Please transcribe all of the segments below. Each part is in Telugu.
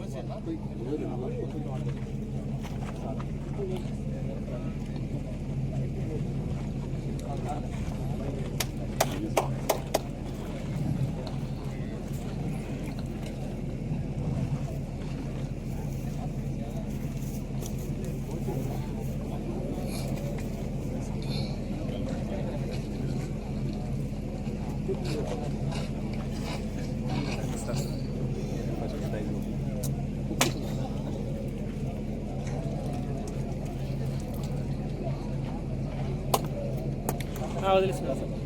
Listen, వదిలేసిన సార్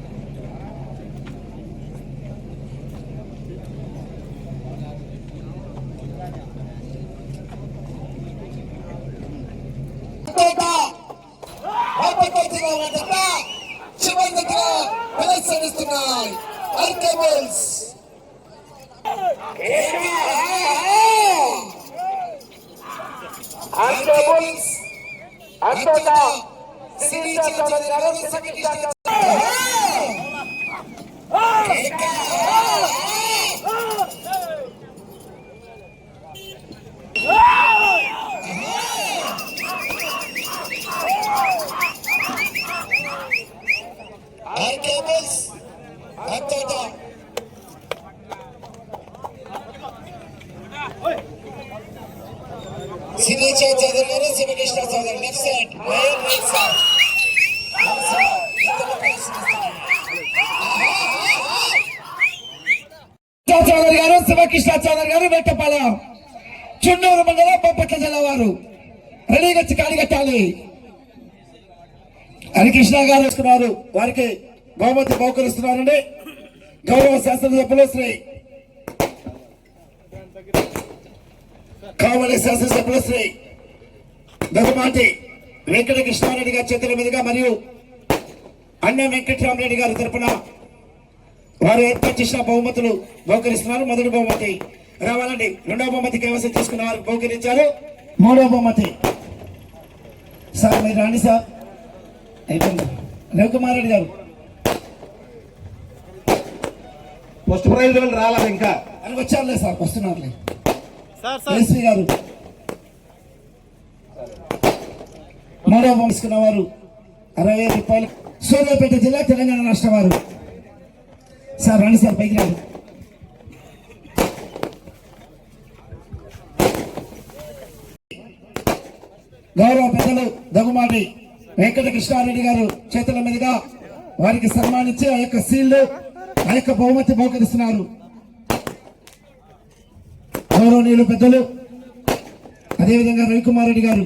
చివరిగా ప్రదర్శనిస్తున్నాయి అల్కేబుల్స్ అల్కేబుల్స్ అద్భుత అల్కేబుల్స్ అద్భుత Siddheshwara Herkes Hattada Sivil çetedirleri sivil işletmeler Nefsen, hayır nefsen Chowdary Krishnacharya గారు వెంటపాలెం. చున్నూరు మండలం బొప్పట్ల జిల్లా వారు. రెడీగా వచ్చి హరికృష్ణ గారు వస్తున్నారు. వారికి బహుమతి బహుకరిస్తున్నారండి. గౌరవ శాసనసభ్యులు శ్రీ కావలి శాసనసభ్యులు శ్రీ దగ్గమాటి వెంకట కృష్ణారెడ్డి గారి చేతుల మీదుగా మరియు అన్న వెంకటరామరెడ్డి గారి తరఫున వారు ఏర్పాటు చేసిన బహుమతులు బహుకరిస్తున్నారు. మొదటి బహుమతి రావాలండి. రెండవ బహుమతి కైవసం తీసుకున్న వారు బహుకరించారు. మూడవ బహుమతి. సార్ మీరు రాండి సార్. అయిపోయింది. రవికుమార్ రెడ్డి గారు. ఫస్ట్ ప్రైజ్ వాళ్ళు రాలేదు ఇంకా. అని వచ్చారులే సార్ వస్తున్నారులే. Sir sir. కేసరి గారు. మూడవ పంచుకున్న వారు అరవై ఐదు రూపాయలు. సూర్యాపేట జిల్లా తెలంగాణ రాష్ట్ర వారు. సార్ రండి సార్ పైకి రండి. గౌరవ పెద్దలు దగ్గుమాటి వెంకట కృష్ణారెడ్డి గారు చేతుల మీదుగా వారికి సన్మానించి ఆ యొక్క సీల్డ్ ఆ యొక్క బహుమతి బహుకరిస్తున్నారు. గౌరవనీయులు పెద్దలు అదేవిధంగా రవికుమార్ రెడ్డి గారు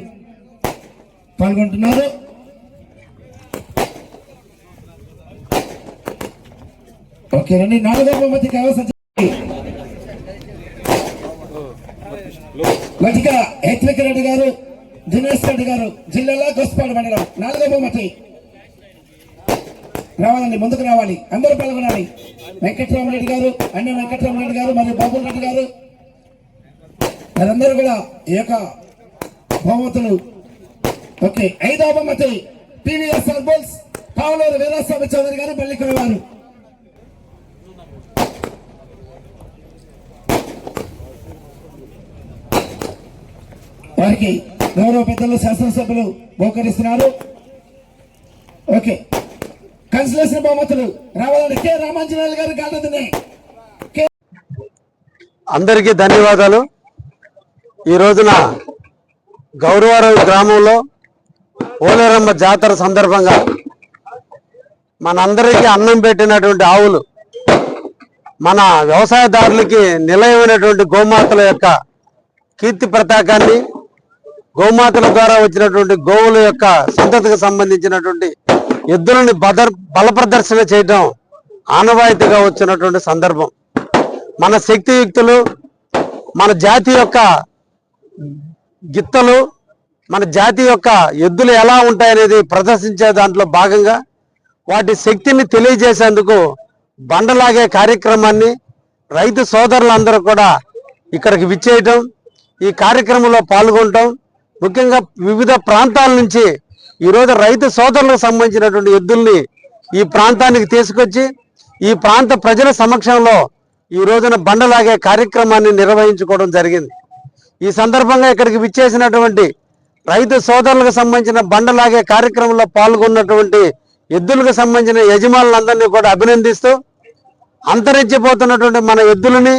పాల్గొంటున్నారు. ఓకే రండి నాలుగో మధ్య కైవసం లటిక హెచ్విక రెడ్డి గారు దినేష్ రెడ్డి గారు జిల్లాలో గొస్పాడు మండలం. నాలుగో బహుమతి. రావాలండి ముందుకు రావాలి. అందరూ పాల్గొనాలి. వెంకటరామరెడ్డి గారు అన్న వెంకటరామరెడ్డి గారు మరియు బాబుల్ రెడ్డి గారు. వారందరూ కూడా ఈ యొక్క బహుమతులు. ఓకే ఐదవ బహుమతి. పివిఎస్ బోల్స్ కావలూరు వీరాస్వామి చౌదరి గారు పల్లికొల వారు వారికి గౌరవ పెద్దలు శాసనసభ్యులు బహుకరిస్తున్నారు ఓకే. కన్సలేషన్ బహుమతులు రావాలని కె. రామాంజనేయులు గారు కాదని అందరికీ ధన్యవాదాలు. ఈ రోజున గౌరవరం గ్రామంలో పోలేరమ్మ జాతర సందర్భంగా మనందరికీ అన్నం పెట్టినటువంటి ఆవులు మన వ్యవసాయదారులకి నిలయమైనటువంటి గోమాతల యొక్క కీర్తి ప్రతాకాన్ని గోమాతల ద్వారా వచ్చినటువంటి గోవుల యొక్క సంతతికి సంబంధించినటువంటి ఎద్దులని బదర్ బల ప్రదర్శన చేయడం ఆనవాయితీగా వచ్చినటువంటి సందర్భం. మన శక్తియుక్తులు మన జాతి యొక్క గిత్తలు మన జాతి యొక్క ఎద్దులు ఎలా ఉంటాయనేది ప్రదర్శించే దాంట్లో భాగంగా వాటి శక్తిని తెలియజేసేందుకు బండలాగే కార్యక్రమాన్ని రైతు సోదరులందరూ కూడా ఇక్కడికి విచ్చేయటం ఈ కార్యక్రమంలో పాల్గొనటం ముఖ్యంగా వివిధ ప్రాంతాల నుంచి ఈరోజు రైతు సోదరులకు సంబంధించినటువంటి ఎద్దుల్ని ఈ ప్రాంతానికి తీసుకొచ్చి ఈ ప్రాంత ప్రజల సమక్షంలో ఈ రోజున బండలాగే కార్యక్రమాన్ని నిర్వహించుకోవడం జరిగింది. ఈ సందర్భంగా ఇక్కడికి విచ్చేసినటువంటి రైతు సోదరులకు సంబంధించిన బండలాగే కార్యక్రమంలో పాల్గొన్నటువంటి ఎద్దులకు సంబంధించిన యజమానులందరినీ కూడా అభినందిస్తూ అంతరించిపోతున్నటువంటి మన ఎద్దులని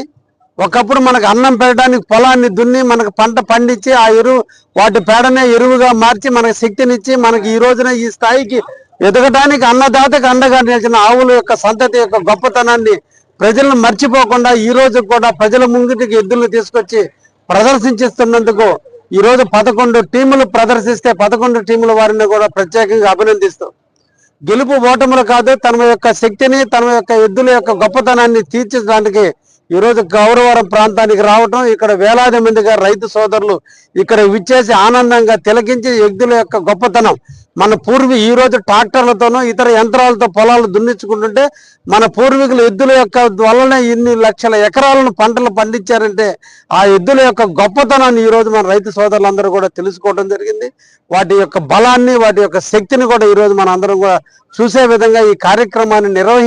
ఒకప్పుడు మనకు అన్నం పెట్టడానికి పొలాన్ని దున్ని మనకు పంట పండించి ఆ ఎరువు వాటి పేడనే ఎరువుగా మార్చి మనకు శక్తినిచ్చి మనకి ఈ రోజున ఈ స్థాయికి ఎదగడానికి అన్నదాతకు అండగా నిలిచిన ఆవుల యొక్క సంతతి యొక్క గొప్పతనాన్ని ప్రజలను మర్చిపోకుండా ఈ రోజు కూడా ప్రజల ముంగిటికి ఎద్దులను తీసుకొచ్చి ప్రదర్శించిస్తున్నందుకు ఈ రోజు పదకొండు టీములు ప్రదర్శిస్తే పదకొండు టీముల వారిని కూడా ప్రత్యేకంగా అభినందిస్తూ గెలుపు ఓటములు కాదు తన యొక్క శక్తిని తన యొక్క ఎద్దుల యొక్క గొప్పతనాన్ని తీర్చడానికి ఈ రోజు గౌరవరం ప్రాంతానికి రావటం ఇక్కడ వేలాది మందిగా రైతు సోదరులు ఇక్కడ విచ్చేసి ఆనందంగా తిలకించి ఎద్దుల యొక్క గొప్పతనం. మన పూర్వీ ఈ రోజు ట్రాక్టర్లతోనూ ఇతర యంత్రాలతో పొలాలు దున్నించుకుంటుంటే మన పూర్వీకులు ఎద్దుల యొక్క వల్లనే ఇన్ని లక్షల ఎకరాలను పంటలు పండించారంటే ఆ ఎద్దుల యొక్క గొప్పతనాన్ని ఈరోజు మన రైతు సోదరులందరూ కూడా తెలుసుకోవడం జరిగింది. వాటి యొక్క బలాన్ని వాటి యొక్క శక్తిని కూడా ఈ రోజు మన అందరం కూడా చూసే విధంగా ఈ కార్యక్రమాన్ని నిర్వహి